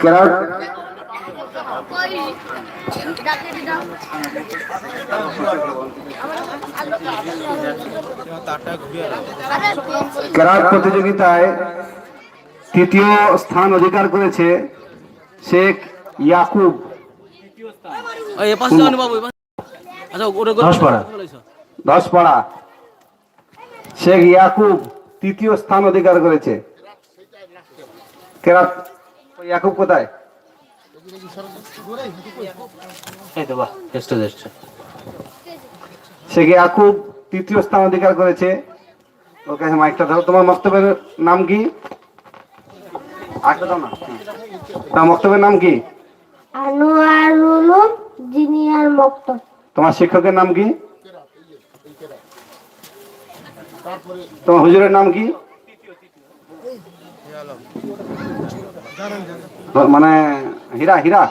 কেরার কেরার প্রতিযোগিতায় তৃতীয় স্থান অধিকার করেছে শেখ ইয়াকুব। আচ্ছা দশপাড়া। শেখ ইয়াকুব তৃতীয় স্থান অধিকার করেছে কেরাত ওই ইয়াকুব কোথায়? চেষ্টা শেখ ইয়াকুব তৃতীয় স্থান অধিকার করেছে? ওর কাছে মাইকটা ধরো তোমার বক্তব্যের নাম কি? দাও না। তোমার বক্তব্যের নাম কি? আনোয়ারুল জিনিয়ার মক্তব। তোমার শিক্ষকের নাম কি? তোমার হুজুরের নাম কি? মানে হীরা হীরা।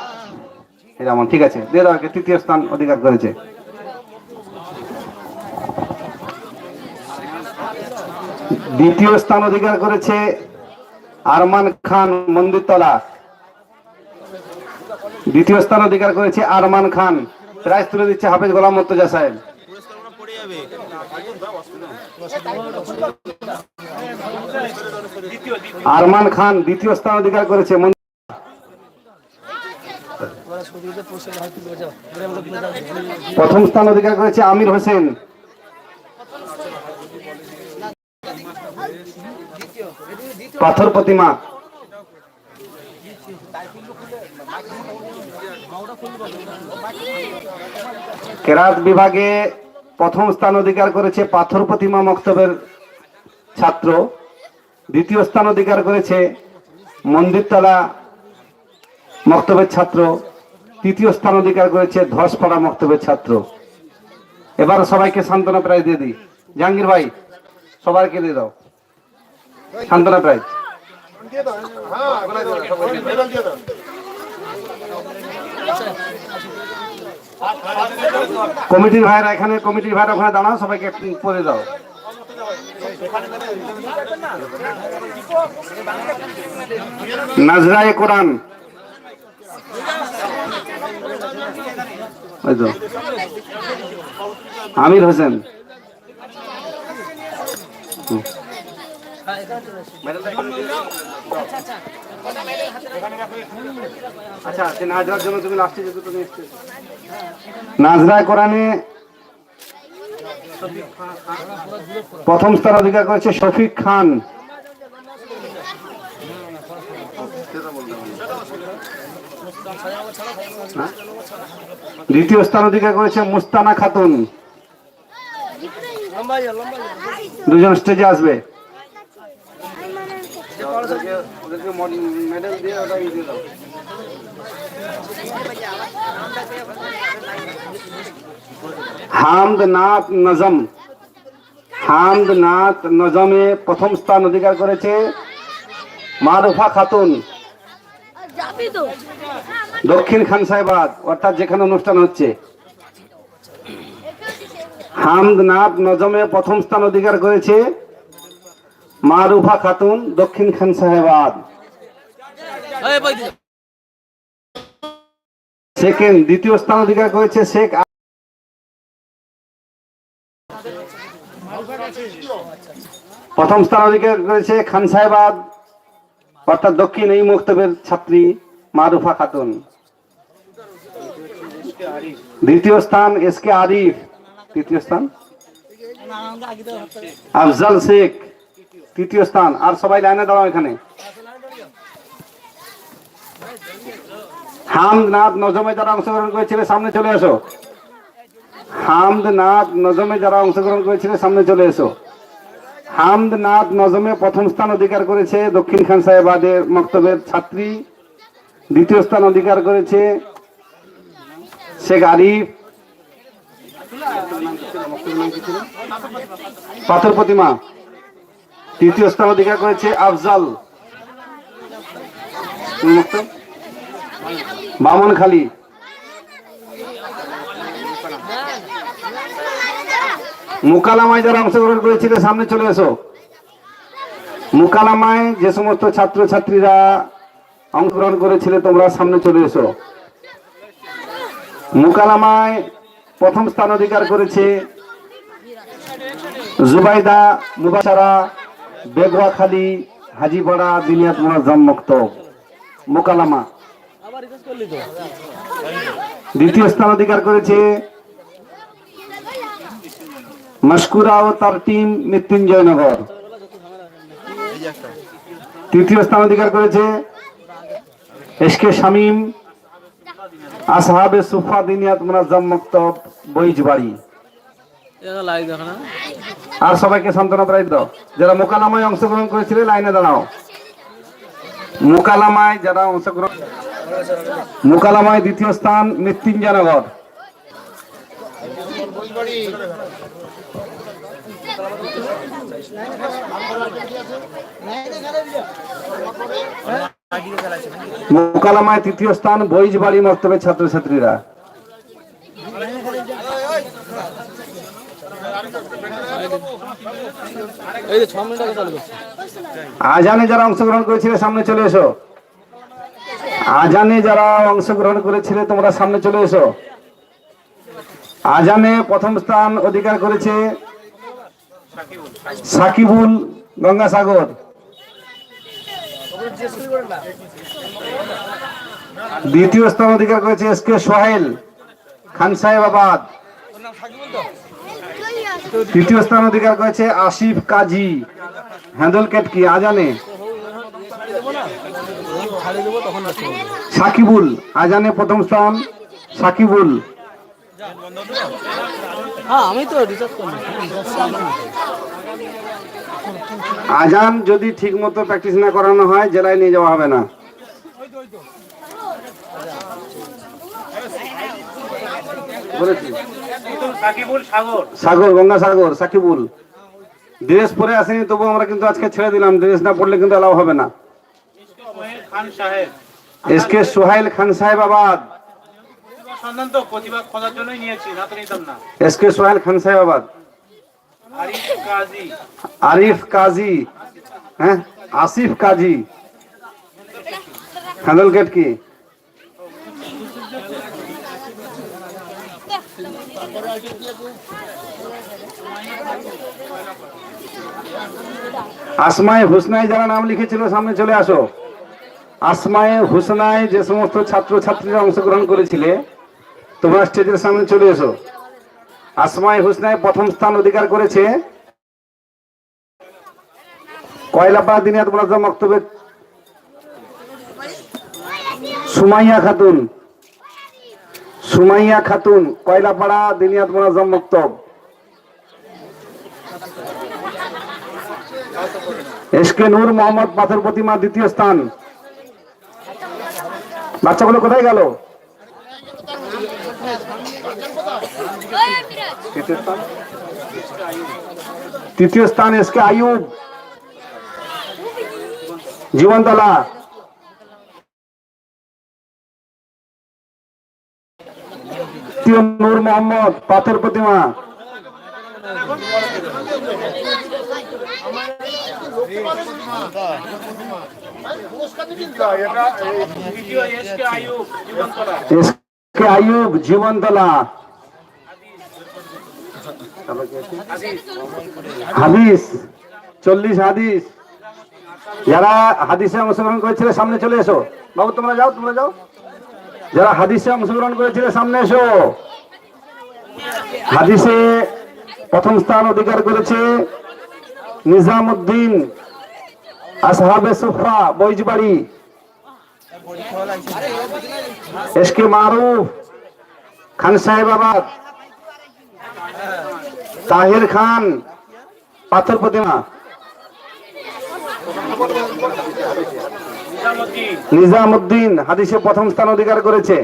হীরামন ঠিক আছে। দিয়ে দাও একে, তৃতীয় স্থান অধিকার করেছে। দ্বিতীয় স্থান অধিকার করেছে আরমান খান মন্দিরতলা। দ্বিতীয় স্থান অধিকার করেছে আরমান খান। প্রাইজ তুলে দিচ্ছে হাফেজ গোলাম মর্তজা সাহেব। আরমান খান দ্বিতীয় স্থান অধিকার করেছে প্রথম স্থান অধিকার করেছে আমির হোসেন। পাথর প্রতিমা। কেরাত বিভাগে প্রথম স্থান অধিকার করেছে পাথর প্রতিমা মক্তবের ছাত্র। দ্বিতীয় স্থান অধিকার করেছে মন্দিরতলা মক্তবের ছাত্র। তৃতীয় স্থান অধিকার করেছে ধসপাড়া মক্তবের ছাত্র। এবার সবাইকে সান্ত্বনা প্রাইজ দিয়ে দিই। জাহাঙ্গীর ভাই সবাইকে দিয়ে দাও। সান্ত্বনা প্রাইজ। কমিটির ভাইরা এখানে কমিটির ভাইরা ওখানে দাঁড়াও সবাইকে করে দাও নাজরায়ে কোরআন। আমির হোসেন। আচ্ছা জন্য তুমি প্রথম স্থান অধিকার করেছে শফিক খান? দ্বিতীয় স্থান অধিকার করেছে মুস্তানা খাতুন দুজন স্টেজে আসবে হামদ নাথ নজম হামদ নাথ নজমে প্রথম স্থান অধিকার করেছে মারুফা খাতুন। দক্ষিণ খান সাহেবাদ অর্থাৎ যেখানে অনুষ্ঠান হচ্ছে। হামদ নাথ নজমে প্রথম স্থান অধিকার করেছে মারুফা খাতুন দক্ষিণ খান সাহেবাদ। সেকেন্ড দ্বিতীয় স্থান অধিকার করেছে শেখ প্রথম স্থান অধিকার করেছে খান সাহেবাদ অর্থাৎ দক্ষিণ এই মুক্তবের ছাত্রী মারুফা খাতুন। দ্বিতীয় স্থান এস কে আরিফ। তৃতীয় স্থান? আফজাল শেখ। তৃতীয় স্থান। আর সবাই লাইনে দাঁড়াও এখানে। হামদনাথ নজমে যারা অংশগ্রহণ করেছিল, সামনে চলে এসো। হামদনাথ নজমে যারা অংশগ্রহণ করেছিল, সামনে চলে এসো। হামদনাথ নজমে প্রথম স্থান অধিকার করেছে দক্ষিণ খান সাহেবাদের মক্তবের ছাত্রী। দ্বিতীয় স্থান অধিকার করেছে শেখ আরিফ। পাথর প্রতিমা। তৃতীয় স্থান অধিকার করেছে আফজাল বামনখালী মুকালামায় যারা অংশগ্রহণ করেছিল, সামনে চলে এসো। মুকালামায় যে সমস্ত ছাত্র ছাত্রীরা অংশগ্রহণ করেছিলে, তোমরা সামনে চলে এসো। মুকালামায় প্রথম স্থান অধিকার করেছে জুবাইদা মুবাসারা বেগুয়াখালী হাজিপাড়া দিনিয়াত মোনাজাম মক্তব মোকালামা। দ্বিতীয় স্থান অধিকার করেছে মস্কুরা ও তার টিম মৃত্যুঞ্জয়নগর। তৃতীয় স্থান অধিকার করেছে এস কে শামীম, আসহাবে সুফা দিনিয়াত মোনাজাম মক্তব বইজবাড়ি আর সবাইকে সান্ত্বনা প্রাইজ দাও। যারা মোকালামায় অংশগ্রহণ করেছিলে, লাইনে দাঁড়াও। মোকালামায় যারা অংশগ্রহণ মোকালামায় দ্বিতীয় স্থান মৃত্যুঞ্জয়নগর মোকালামায় তৃতীয় স্থান বইজবাড়ি মক্তবের ছাত্রছাত্রীরা এই যে ছ মিনিট আগে চালু করছি আজানে যারা অংশগ্রহণ করেছিলে, সামনে চলে এসো। আজানে যারা অংশগ্রহণ করেছিলে, তোমরা সামনে চলে এসো। আজানে প্রথম স্থান অধিকার করেছে সাকিবুল গঙ্গাসাগর। দ্বিতীয় স্থান অধিকার করেছে এস কে সোহেল খান সাহেবাবাদ তৃতীয় স্থান অধিকার করেছে আসিফ কাজী। হ্যান্ডল কেটকি আজানে? সাকিবুল আজানে প্রথম স্থান সাকিবুল। হ্যাঁ আজান যদি ঠিক মতো প্র্যাকটিস না করানো হয় জেলায় নিয়ে যাওয়া হবে না। বলেছি। সাকিবুল সাগর। সাগর গঙ্গা সাগর সাকিবুল। ড্রেস পরে আসেনি তবু আমরা কিন্তু আজকে ছেড়ে দিলাম। ড্রেস না পড়লে কিন্তু এলাও হবে না। এস কে সোহাইল খান সাহেব আবাদ। এস কে সোহাইল খান সাহেব আবাদ। আরিফ কাজী। হ্যাঁ? আসিফ কাজী। হ্যান্ডল গেট কি? আসমায় হুসনায় যারা নাম লিখেছিল, সামনে চলে আসো। আসমায় হুসনায় যে সমস্ত ছাত্র ছাত্রীরা অংশগ্রহণ করেছিলে, তোমরা স্টেজের সামনে চলে এসো। আসমায় হুসনায় প্রথম স্থান অধিকার করেছে কয়লাপাড়া দিনিয়াত মোনাজাম মক্তবে সুমাইয়া খাতুন। সুমাইয়া খাতুন, কয়লাপাড়া, দিনিয়াত মোনাজাম মক্তব। এসকে নূর মোহাম্মদ পাথর প্রতিমা দ্বিতীয় স্থান। বাচ্চাগুলো কোথায় গেল? তৃতীয় স্থান। এসকে আয়ুব জীবনতলা। তৃতীয় নূর মোহাম্মদ, পাথর প্রতিমা। আয়ুব জীবনতলা। হাদিস, চল্লিশ হাদিস। যারা হাদিসে অংশগ্রহণ করেছিল, সামনে চলে এসো। বাবু, তোমরা যাও তোমরা যাও। যারা হাদিসে অংশগ্রহণ করেছিল, সামনে এসো। হাদিসে প্রথম স্থান অধিকার করেছে নিজামুদ্দিন আসহাবে সুফা বৈজবাড়ি। এসকে মারুফ, খান সাহেবাবাদ তাহির খান, পাথর প্রতিমা। নিজামুদ্দিন হাদিসে প্রথম স্থান অধিকার করেছে।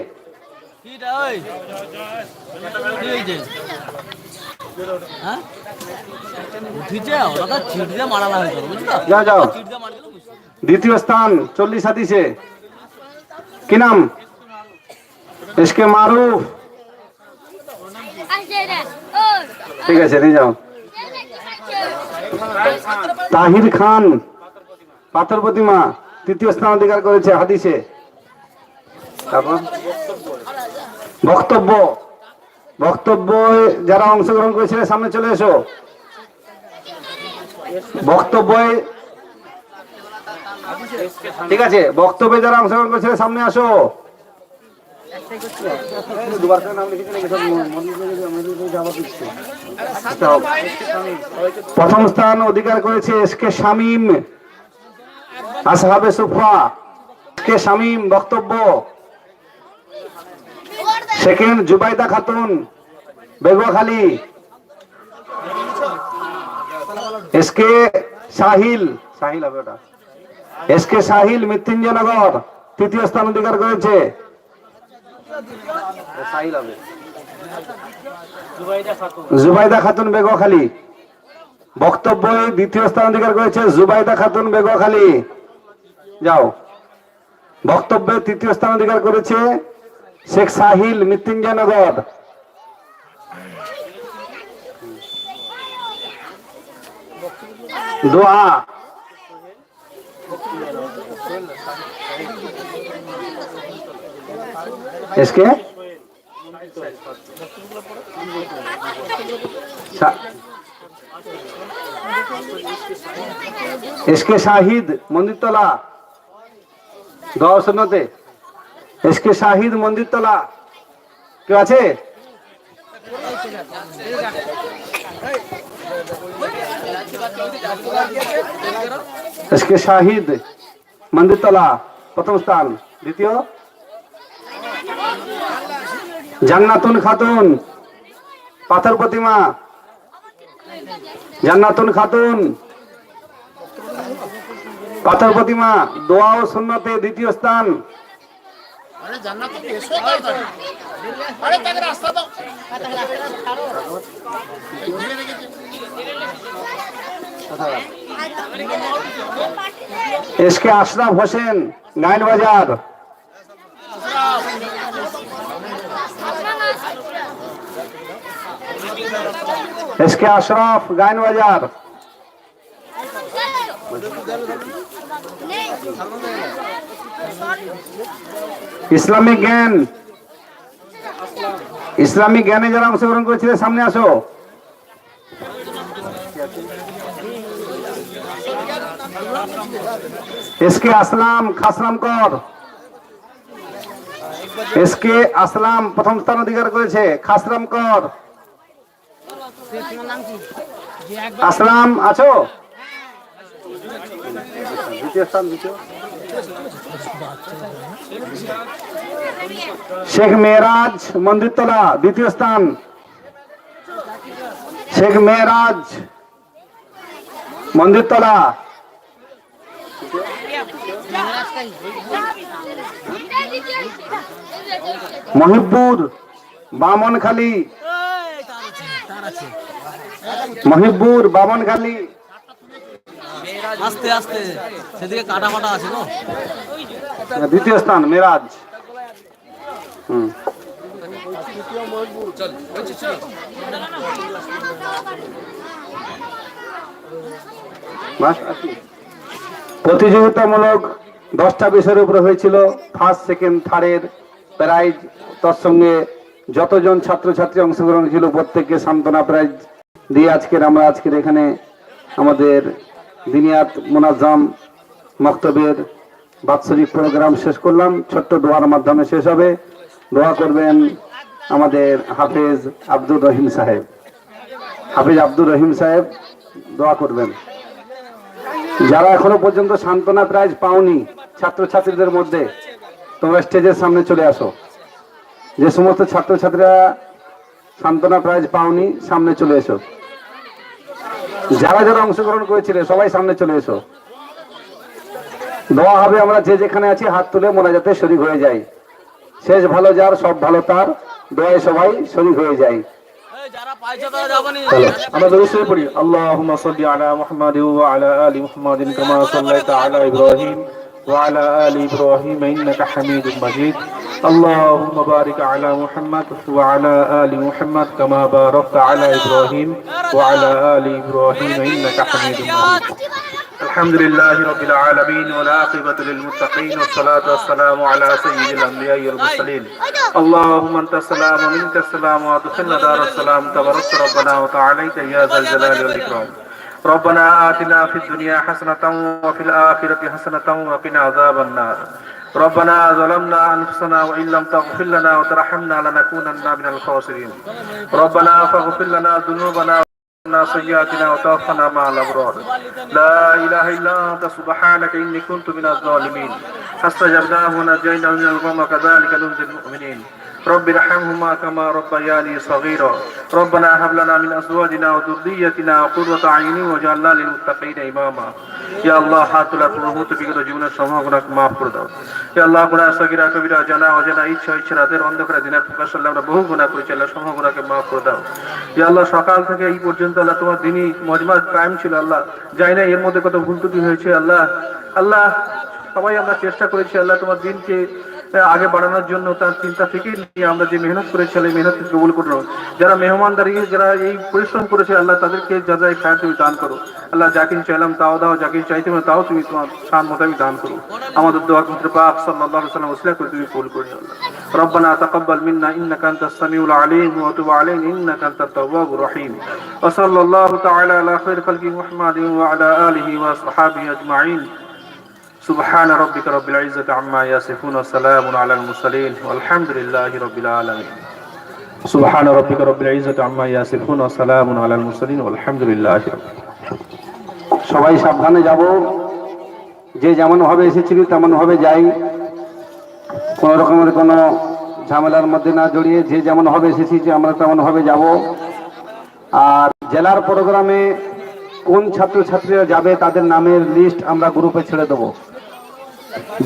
হ্যাঁ? উঠিছে চিট দিয়ে যাও যাও। দ্বিতীয় স্থান চল্লিশ হাদিসে কি নাম? এসকে মারুফ ঠিক আছে নিয়ে যাও। তাহির খান পাথর প্রতিমা তৃতীয় স্থান অধিকার করেছে হাদিসে তারপর? বক্তব্য। বক্তব্য যারা অংশগ্রহণ করেছিল সামনে চলে এসো। বক্তব্য ঠিক আছে, বক্তব্যে যারা অংশগ্রহণ করেছিল সামনে আসো। প্রথম স্থান অধিকার করেছে এস কে শামীম আসহাবে সুফা কে শামীম, বক্তব্য। Second Zubaida Khatun Beguakhali S K Sahil Sahil হবে ওটা। এস কে সাহিল মৃত্যুঞ্জয়নগর, তৃতীয় স্থান অধিকার করেছে। জুবাইদা খাতুন বেগুয়াখালী বক্তব্য দ্বিতীয় স্থান অধিকার করেছে জুবাইদা খাতুন বেগুয়াখালী যাও। বক্তব্যে তৃতীয় স্থান অধিকার করেছে শেখ সাহিল মৃত্যুঞ্জয়নগর দোয়া इसके शा- इसके শাহিদ মন্দিরতলা দশ শূন্যতে এসকে শাহিদ মন্দিরতলা কেউ আছে? এসকে শাহিদ মন্দিরতলা প্রথম স্থান। দ্বিতীয়? জান্নাতুন খাতুন। পাথর প্রতিমা। জান্নাতুন খাতুন। পাথর প্রতিমা, দোয়া ও সুন্নতে দ্বিতীয় স্থান। अरे जानना तो पैसों का था अरे तक रास्ता तो। इसके असलम हुसैन नाइन बाज़ार। इसके अशराफ गायन बाज़ार। ইসলামিক জ্ঞান। ইসলামিক জ্ঞানে যারা অংশগ্রহণ করেছিল, সামনে আসো। এসকে আসলাম খাসলাম কর। এসকে আসলাম, প্রথম স্থান অধিকার করেছে খাসলাম কর। আসলাম, আছো? দ্বিতীয় স্থান, দ্বিতীয়। শেখ মেহরাজ মন্দিরতলা দ্বিতীয় স্থান। শেখ মেহরাজ মন্দিরতলা। মহিবপুর বামনখালী। মহিবপুর বামনখালী। আস্তে আস্তে। সেদিকে কাটা ফাটা আছে তো। দ্বিতীয় স্থান, মেরাজ। হুম। প্রতিযোগিতামূলক দশটা বিষয়ের উপরে হয়েছিল ফার্স্ট সেকেন্ড থার্ডের প্রাইজ তার সঙ্গে যতজন ছাত্রছাত্রী অংশগ্রহণ ছিল প্রত্যেককে সান্ত্বনা প্রাইজ দিয়ে আজকের, আমরা আজকের এখানে আমাদের দিনিয়াত মোনাজাম মক্তবের বাৎসরিক প্রোগ্রাম শেষ করলাম। ছোট্ট দোয়ার মাধ্যমে শেষ হবে। দোয়া করবেন আমাদের হাফেজ আব্দুর রহিম সাহেব। হাফেজ আব্দুর রহিম সাহেব, দোয়া করবেন। যারা এখনও পর্যন্ত সান্ত্বনা প্রাইজ পাওনি ছাত্রছাত্রীদের মধ্যে, তোমরা স্টেজের সামনে চলে আসো। যে সমস্ত ছাত্রছাত্রীরা সান্ত্বনা প্রাইজ পাওনি, সামনে চলে এসো। যারা যারা অংশগ্রহণ করেছিল সবাই সামনে চলে এসো। দোয়া হবে আমরা যে যেখানে আছি, হাত তুলে মোনাজাতে শরীর হয়ে যাই শেষ ভালো যার, সব ভালো তার। দোয়ায় সবাই শরিক হয়ে যায়। আমরা আলা اللهم بارك على محمد وعلى آل محمد كما باركت على إبراهيم وعلى آل إبراهيم إنك حميد مجيد. الحمد لله رب العالمين والعاقبة للمتقين والصلاة والسلام على سيد الأنبياء والمرسلين. اللهم أنت السلام ومنك السلام وأدخلنا دار السلام تبارك ربنا وتعاليت يا ذا الجلال والإكرام. ربنا آتنا في الدنيا حسنة وفي الآخرة حسنة وقنا عذاب النار. ربنا ظلمنا أنفسنا وإن لم تغفر لنا وترحمنا لنكونن من الخاسرين. ربنا فاغفر لنا ذنوبنا لنا سيئاتنا وتوفنا مع الأبرار. لا إله إلا أنت سبحانك إني كنت من الظالمين. فاستجبناه ونجيناه من الغم كذلك ننجي المؤمنين. رب ارحمهما كما ربياني صغيرا ربنا هب لنا من ازواجنا وذريتنا قرة اعين واجعلنا للمتقين اماما يا الله হাত তোলা প্রভূত বিগত জীবনের সম্ভাবনাকে মাফ করে দাও ইয়া আল্লাহ গুনাহ সগীরা কবিরা জানা অজানা ইচ্ছা ইচ্ছা রাতের অন্ধকারে দিনের প্রকাশ আল্লাহ আমরা বহু গুনাহ করেছি আল্লাহ সম্ভাবনাকে মাফ করে দাও ইয়া আল্লাহ সকাল থেকে এই পর্যন্ত আল্লাহ তোমার দিনই মজমার টাইম ছিল আল্লাহ জানি না এর মধ্যে কত ভুল ত্রুটি হয়েছে আল্লাহ আল্লাহ সবাই আমরা চেষ্টা করেছি আল্লাহ তোমার দিনকে আহ, আগে বাড়ানোর জন্য তার চিন্তা ফিকির নিয়ে আমরা যে মেহনত করেছি আল্লাহ এই মেহনতকে কবুল করো যারা মেহমানদারি যারা এই পরিশ্রম করেছে আল্লাহ তাদেরকে যা যা খায় তুমি দান করো আল্লাহ যাকে চাইলাম তাও দাও যাকে চাইতে হবে তাও তুমি তোমার শান মোতাবেক দান করো আমাদের দোয়া পুত্র পাক সাল্লাল্লাহু আলাইহি ওয়াসাল্লাম ওসিলা করে তুমি কবুল করে নিও আল্লাহ ربنا تقبل منا انك انت السميع العليم وتب علينا انك انت التواب الرحيم وصلى الله تعالى على خير خلق محمد وعلى اله واصحابه اجمعين سبحان ربك رب العزة عما يصفون وسلام على المرسلين والحمد لله رب العالمين سبحان ربك رب العزة عما يصفون وسلام على المرسلين والحمد لله رب সবাই সাবধানে যাব যে যেমন ভাবে এসেছিলি তেমন ভাবে যাই কোনো রকমের কোনো ঝামেলার মধ্যে না জড়িয়ে যে যেমন ভাবে এসেছি যে আমরা তেমন ভাবে যাব আর জেলার প্রোগ্রামে কোন ছাত্রছাত্রীরা যাবে তাদের নামের লিস্ট আমরা গ্রুপে ছেড়ে দেবো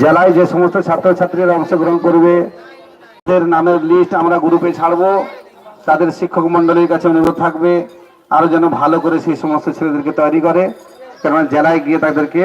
জেলায় যে সমস্ত ছাত্রছাত্রীরা অংশগ্রহণ করবে, তাদের নামের লিস্ট আমরা গ্রুপে ছাড়ব। তাদের শিক্ষক মন্ডলীর কাছে অনুরোধ থাকবে আরও যেন ভালো করে সেই সমস্ত ছেলেদেরকে তৈরি করে, কেননা জেলায় গিয়ে তাদেরকে